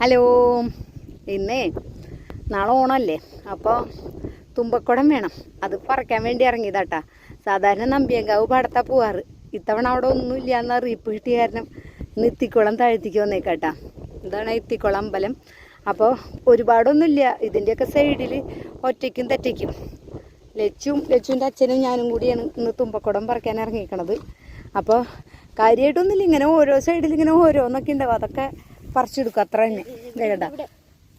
Hello. ഇന്നേ നാളെ ഓണമല്ലേ? അപ്പോൾ തുമ്പക്കുടം വേണം. അത് പറിക്കാൻ വേണ്ടി ഇറങ്ങിയതാട്ടാ. സാധാരണ നമ്പിയങ്കാവ് പാടത്താ പോവാറ്. ഇത്തവണ അവിടെ ഒന്നുമില്ല എന്ന് അറിയിപ്പ് കിട്ടിയ കാരണം ഇന്ന് ഇത്തിക്കുളം താഴ്ത്തിക്ക് വന്നേക്കാട്ടാ. ഇതാണ് ഇത്തിക്കുളം അമ്പലം. അപ്പോൾ ഒരുപാടൊന്നുമില്ല. ഇതിന്റെയൊക്കെ സൈഡിൽ ഒറ്റയ്ക്കും തെറ്റയ്ക്കും. ലച്ചും ലച്ചുവിന്റെ അച്ഛനും ഞാനും കൂടിയാണ് ഇന്ന് തുമ്പക്കുടം പറിക്കാൻ ഇറങ്ങിക്കണത് അപ്പോൾ കാര്യമായിട്ടൊന്നുമില്ല ഇങ്ങനെ ഓരോ സൈഡിൽ ഇങ്ങനെ ഓരോന്നൊക്കെ ഉണ്ടാവും. അതൊക്കെ പറിച്ചെടുക്കും. അത്ര തന്നെ. കേട്ടാ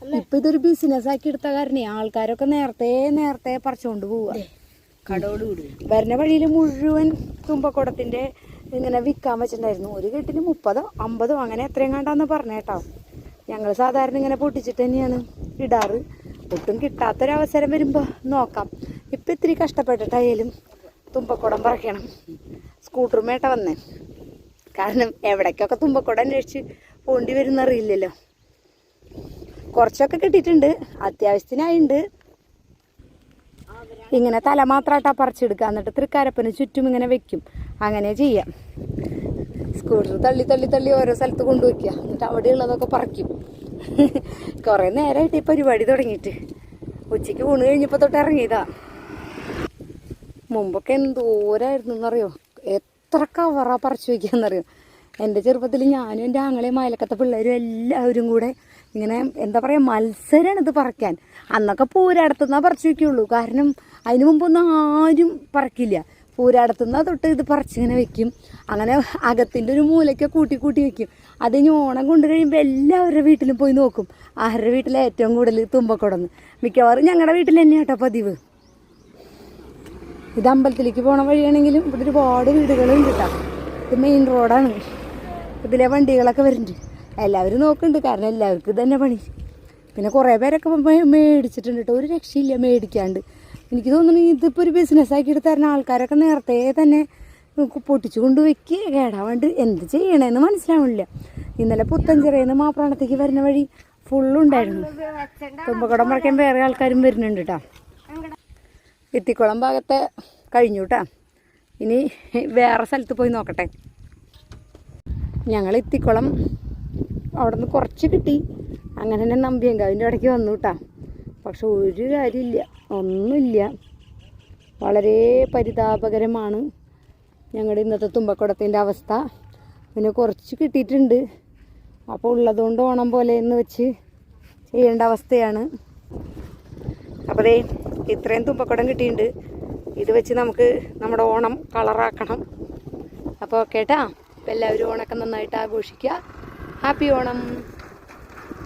ഇപ്പൊ ഇതൊരു ബിസിനസ് ആക്കി എടുത്ത കാരണേ ആൾക്കാരൊക്കെ നേരത്തെ നേരത്തെ പറിച്ചുകൊണ്ട് പോവുക കടോട് വരുന്ന വഴിയിൽ മുഴുവൻ തുമ്പക്കുടത്തിന്റെ ഇങ്ങനെ വിൽക്കാൻ വെച്ചിട്ടുണ്ടായിരുന്നു. ഒരു കെട്ടിന് മുപ്പതോ അമ്പതോ അങ്ങനെ എത്രയും കണ്ടാന്ന് പറഞ്ഞേട്ടോ ഞങ്ങൾ സാധാരണ ഇങ്ങനെ പൊട്ടിച്ചിട്ട് തന്നെയാണ് ഇടാറ്. ഒട്ടും കിട്ടാത്തൊരവസരം വരുമ്പോ നോക്കാം. ഇപ്പം ഇത്തിരി കഷ്ടപ്പെട്ടിട്ടായാലും തുമ്പക്കുടം പറിക്കണം. സ്കൂട്ടറുമേട്ട വന്നേ. കാരണം എവിടേക്കൊക്കെ തുമ്പക്കുടം അന്വേഷിച്ച് പോണ്ടി വരുന്നറിയില്ലല്ലോ. കുറച്ചൊക്കെ കിട്ടിയിട്ടുണ്ട്. അത്യാവശ്യത്തിനായിട്ടുണ്ട് ഇങ്ങനെ തല മാത്രമായിട്ടാ പറിച്ചെടുക്കുക എന്നിട്ട് തൃക്കാരപ്പന് ചുറ്റും ഇങ്ങനെ വെക്കും. അങ്ങനെ ചെയ്യാം. സ്കൂട്ടർ തള്ളി തള്ളി തള്ളി ഓരോ സ്ഥലത്ത് കൊണ്ടുവയ്ക്കുക. എന്നിട്ട് അവിടെയുള്ളതൊക്കെ പറിക്കും. കുറേ നേരമായിട്ട് ഈ പരിപാടി തുടങ്ങിയിട്ട്. ഉച്ചയ്ക്ക് ഊണ് കഴിഞ്ഞപ്പോൾ തൊട്ട് ഇറങ്ങിയതാ. മുമ്പൊക്കെ എന്തോരായിരുന്നു എന്നറിയോ എത്ര കവറാ പറിച്ചു വയ്ക്കാന്നറിയോ എന്റെ ചെറുപ്പത്തിൽ ഞാനും എന്റെ ആങ്ങളെയും അയലക്കത്തെ പിള്ളേരും എല്ലാവരും കൂടെ ഇങ്ങനെ എന്താ പറയുക മത്സരമാണ് ഇത് പറക്കാൻ. അന്നൊക്കെ പൂരാടത്തുനിന്നാ പറിച്ചു വയ്ക്കുള്ളൂ കാരണം അതിനു മുമ്പൊന്നും ആരും പറക്കില്ല. പൂരാടത്തുനിന്നാ തൊട്ട് ഇത് പറിച്ചിങ്ങനെ വെക്കും. അങ്ങനെ അകത്തിന്റെ ഒരു മൂലയ്ക്ക് കൂട്ടി കൂട്ടി വെക്കും. അത് ഇനി ഓണം കൊണ്ട് കഴിയുമ്പോൾ എല്ലാവരുടെ വീട്ടിലും പോയി നോക്കും. ആരുടെ വീട്ടിലെ ഏറ്റവും കൂടുതൽ തുമ്പക്കുടന്ന്. മിക്കവാറും ഞങ്ങളുടെ വീട്ടിൽ തന്നെ കേട്ടോ പതിവ്. ഇത് അമ്പലത്തിലേക്ക് പോണ വഴിയാണെങ്കിലും ഇവിടെ ഒരുപാട് വീടുകളുണ്ട് കേട്ടോ ഇത് മെയിൻ റോഡാണ് ഇതിലെ വണ്ടികളൊക്കെ വരുന്നുണ്ട്. എല്ലാവരും നോക്കുന്നുണ്ട്. കാരണം എല്ലാവർക്കും തന്നെ പണി. പിന്നെ കുറേ പേരൊക്കെ മേടിച്ചിട്ടുണ്ട് കേട്ടോ. ഒരു രക്ഷയില്ല മേടിക്കാണ്ട്. എനിക്ക് തോന്നുന്നു ഇതിപ്പോൾ ഒരു ബിസിനസ് ആക്കിയിട്ട് തരണ ആൾക്കാരൊക്കെ നേരത്തെ തന്നെ പൊട്ടിച്ചു കൊണ്ട് വെക്കുക കേടാവാണ്ട് എന്ത് ചെയ്യണമെന്ന് മനസ്സിലാവണില്ല. ഇന്നലെ പുത്തഞ്ചിറയിൽ നിന്ന് മാപ്രാണത്തേക്ക് വരുന്ന വഴി ഫുള്ളുണ്ടായിരുന്നു തുമ്പക്കുടം പറിക്കാൻ വേറെ ആൾക്കാരും വരുന്നുണ്ട് കേട്ടോ എത്തിക്കുളം ഭാഗത്തെ കഴിഞ്ഞു കേട്ടോ ഇനി വേറെ സ്ഥലത്ത് പോയി നോക്കട്ടെ. ഞങ്ങൾ ഇത്തിക്കുളം അവിടെ നിന്ന് കുറച്ച് കിട്ടി. അങ്ങനെ തന്നെ നമ്പിയങ്കാവിന്റെ ഇടയ്ക്ക് വന്നു കേട്ടാ പക്ഷെ ഒരു കാര്യമില്ല ഒന്നുമില്ല. വളരെ പരിതാപകരമാണ് ഞങ്ങളുടെ ഇന്നത്തെ തുമ്പക്കുടത്തിന്റെ അവസ്ഥ. പിന്നെ കുറച്ച് കിട്ടിയിട്ടുണ്ട്. അപ്പോൾ ഉള്ളതുകൊണ്ട് ഓണം പോലെ എന്ന് വെച്ച് ചെയ്യേണ്ട അവസ്ഥയാണ്. അപ്പോൾ ദേ ഇത്രയും തുമ്പക്കുടം കിട്ടിയിട്ടുണ്ട്. ഇത് വെച്ച് നമുക്ക് നമ്മുടെ ഓണം കളറാക്കണം. അപ്പോൾ കേട്ടാ എല്ലാവരും ഓണൊക്കെ നന്നായിട്ട് ആഘോഷിക്കുക. ഹാപ്പി ഓണം.